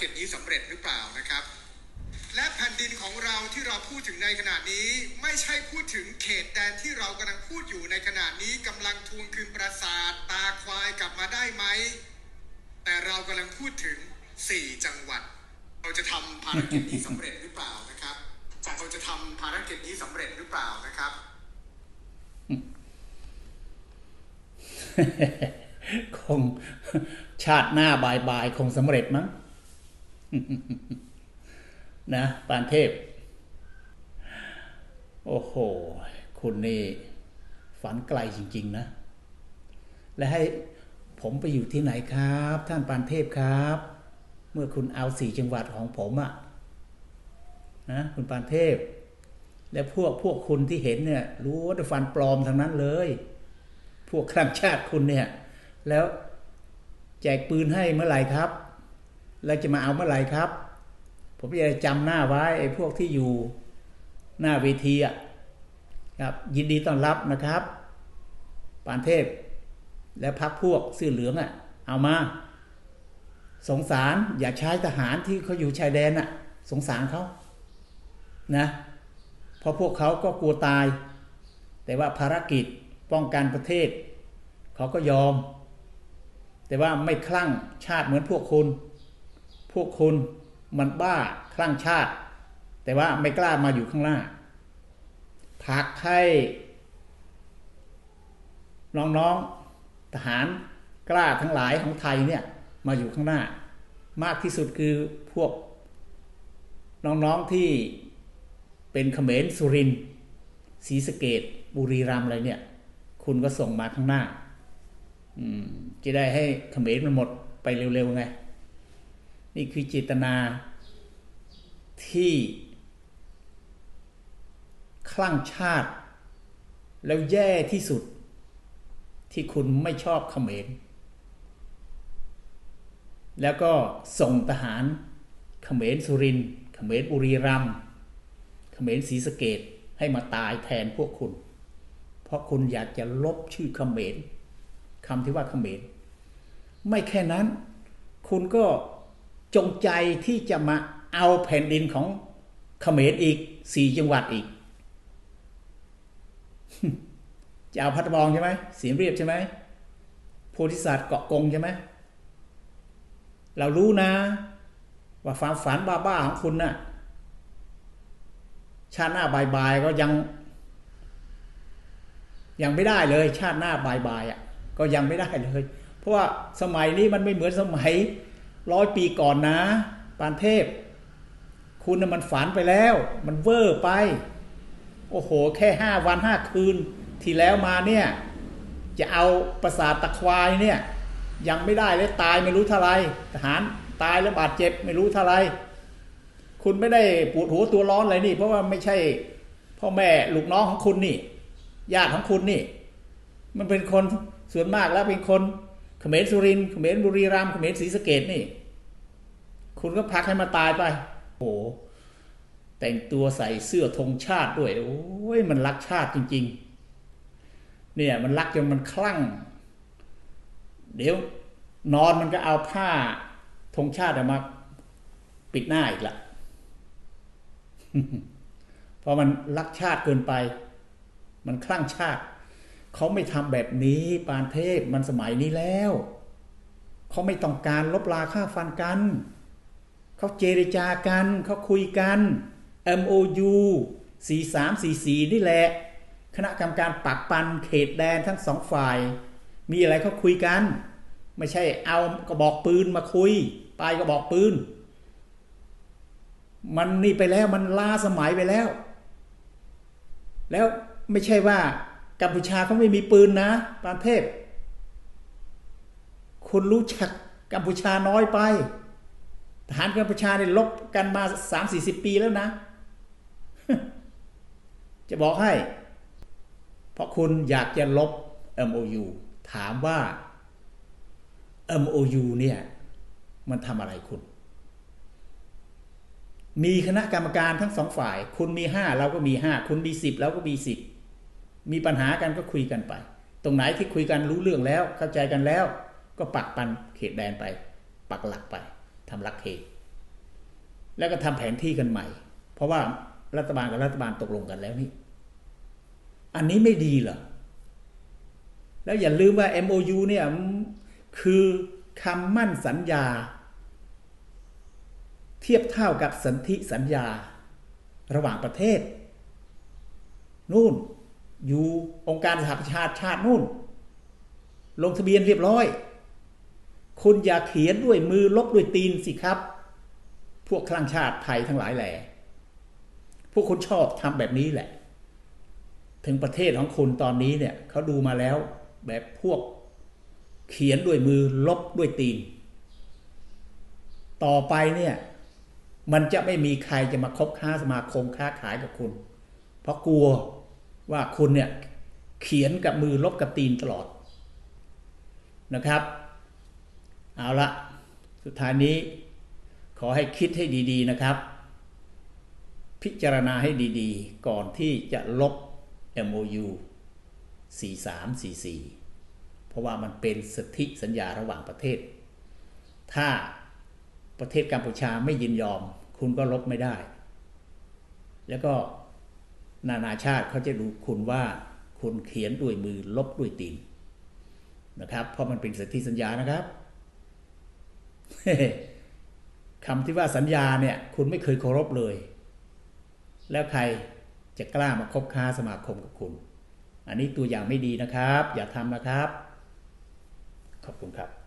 กิจนี้สำเร็จหรือเปล่านะครับ และแผ่นดินของเราที่เราพูดถึงในขณะนี้ ไม่ใช่พูดถึงเขตแดนที่เรากำลังพูดอยู่ในขณะนี้กำลังทวงคืนปราสาทตาควายกลับมาได้ไหม แต่เรากำลังพูดถึง 4 จังหวัด เราจะทำภารกิจนี้สำเร็จหรือเปล่านะครับเราจะทำภารกิจนี้สำเร็จหรือเปล่านะครับ คงชาติหน้าบายบายคงสำเร็จมั้ง นะปานเทพ โอ้โห คุณนี่ฝันไกลจริง ๆ นะ และให้ผมไปอยู่ที่ไหนครับ ท่านปานเทพครับ เมื่อคุณเอาสี่จังหวัดของผมอะนะคุณปานเทพ และพวกพวกคุณที่เห็นเนี่ย รู้ว่าฟันปลอมทั้งนั้นเลย พวกครั้งชาติคุณเนี่ย แล้วแจกปืนให้เมื่อไหร่ครับ แล้วจะมาเอาเมื่อไหร่ครับ ผมจะจำหน้าไว้ไอ้พวกที่อยู่หน้าเวทีอะครับยินดีต้อนรับนะครับ ปานเทพ และพักพวกเสื้อเหลืองอะ เอามา สงสารอย่าใช้ทหารที่เขาอยู่ชายแดนอะ สงสารเขานะเพราะพวกเขาก็กลัวตาย แต่ว่าภารกิจป้องกันประเทศ เขาก็ยอม แต่ว่าไม่คลั่งชาติเหมือนพวกคุณ พวกคุณมันบ้าคลั่งชาติ แต่ว่าไม่กล้ามาอยู่ข้างหน้าพักให้น้องๆทหารกล้าทั้งหลายของไทยเนี่ยมาอยู่ข้างหน้า มากที่สุดคือพวก น้องๆที่เป็นเขมรสุรินศรีสะเกดบุรีรัมย์อะไรเนี่ย คุณก็ส่งมาข้างหน้าจะได้ให้เขมรมันหมดไปเร็วๆไง นี่คือเจตนาที่คลั่งชาติ แล้วแย่ที่สุดที่คุณไม่ชอบเขมร แล้วก็ส่งทหารเขมรสุรินเขมรบุรีรัมเขมรศรีสะเกดให้มาตายแทนพวกคุณ เพราะคุณอยากจะลบชื่อเขมรคำที่ว่าเขมร ไม่แค่นั้น คุณก็ จงใจที่จะมาเอาแผ่นดินของเขมรอีกสี่จังหวัดอีก จะเอาพัทบองใช่ไหมสีเรียบใช่ไหมโพธิสัตว์เกาะกงใช่ไหมเรารู้นะ ว่าความฝันบ้าๆของคุณนะ่ะชาติหน้าบายบายก็ยัง ยังไม่ได้เลย ชาติหน้าบายบายอะ ก็ยังไม่ได้เลย เพราะว่าสมัยนี้มันไม่เหมือนสมัย ร้อยปีก่อนนะ ปานเทพ คุณน่ะมันฝันไปแล้ว มันเวอร์ไป โอ้โห แค่ห้าวันห้าคืน ที่แล้วมาเนี่ย จะเอาประสาทตะควายเนี่ย ยังไม่ได้เลยตายไม่รู้เท่าไรทหารตายแล้วบาดเจ็บไม่รู้เท่าไรคุณไม่ได้ปวดหัวตัวร้อนอะไรนี่ เพราะว่าไม่ใช่พ่อแม่ลูกน้องของคุณนี่ญาติของคุณนี่ มันเป็นคนส่วนมากแล้วเป็นคน เขมรสุรินทร์เขมรบุรีรัมย์เขมรศรีสะเกดนี่ คุณก็พักให้มาตายไป โอ้โหแต่งตัวใส่เสื้อธงชาติด้วย โอ้ยมันรักชาติจริง ๆ เนี่ยมันรักจนมันคลั่ง เดี๋ยวนอนมันก็เอาผ้าธงชาติมาปิดหน้าอีกละเพราะมันรักชาติเกินไป มันคลั่งชาติ เขาไม่ทำแบบนี้ปานเทพมันสมัยนี้แล้ว เขาไม่ต้องการลบลาค่าฟันกัน เขาเจรจากัน เขาคุยกัน MOU 4344 นี่แหละ คณะกรรมการปักปันเขตแดนทั้งสองฝ่าย มีอะไรเขาคุยกัน ไม่ใช่เอากระบอกปืนมาคุยปลายกระบอกปืน มันนี่ไปแล้วมันล้าสมัยไปแล้ว แล้วไม่ใช่ว่า กัมพูชาเขาไม่มีปืนนะปานเทพ คุณรู้จักกัมพูชาน้อยไป ทหารกัมพูชาเนี่ยลบกันมาสามสี่สิบปีแล้วนะ จะบอกให้ เพราะคุณอยากจะลบ MOU ถามว่า MOU เนี่ย มันทำอะไรคุณ มีคณะกรรมการทั้งสองฝ่าย คุณมีห้าเราก็มีห้าคุณมีสิบเราก็มีสิบ มีปัญหากันก็คุยกันไป ตรงไหนที่คุยกันรู้เรื่องแล้วเข้าใจกันแล้ว ก็ปักปันเขตแดนไป ปักหลักไปทำหลักเขตแล้วก็ทำแผนที่กันใหม่ เพราะว่ารัฐบาลกับรัฐบาลตกลงกันแล้วนี่อันนี้ไม่ดีเหรอแล้วอย่าลืมว่า MOU เนี่ยคือคำมั่นสัญญา เทียบเท่ากับสันธิสัญญาระหว่างประเทศ นู่น อยู่องค์การสหประชาชาตินู่น ลงทะเบียนเรียบร้อย คุณอย่าเขียนด้วยมือลบด้วยตีนสิครับ พวกคลั่งชาติไทยทั้งหลายแหล่พวกคุณชอบทำแบบนี้แหละ ถึงประเทศของคุณตอนนี้เนี่ยเขาดูมาแล้ว แบบพวกเขียนด้วยมือลบด้วยตีน ต่อไปเนี่ยมันจะไม่มีใครจะมาคบค้าสมาคมค้าขายกับคุณ เพราะกลัว ว่าคุณเนี่ยเขียนกับมือลบกับตีนตลอดนะครับ เอาละสุดท้ายนี้ขอให้คิดให้ดีๆนะครับ พิจารณาให้ดีๆ ก่อนที่จะลบ MOU 4344 เพราะว่ามันเป็นสนธิสัญญาระหว่างประเทศ ถ้าประเทศกัมพูชาไม่ยินยอม คุณก็ลบไม่ได้ แล้วก็ นานาชาติเขาจะดูคุณว่าคุณเขียนด้วยมือลบด้วยตีนนะครับ เพราะมันเป็นสนธิสัญญานะครับคำที่ว่าสัญญาเนี่ย คุณไม่เคยเคารพเลย แล้วใครจะกล้ามาคบค้าสมาคมกับคุณ อันนี้ตัวอย่างไม่ดีนะครับ อย่าทำนะครับ ขอบคุณครับ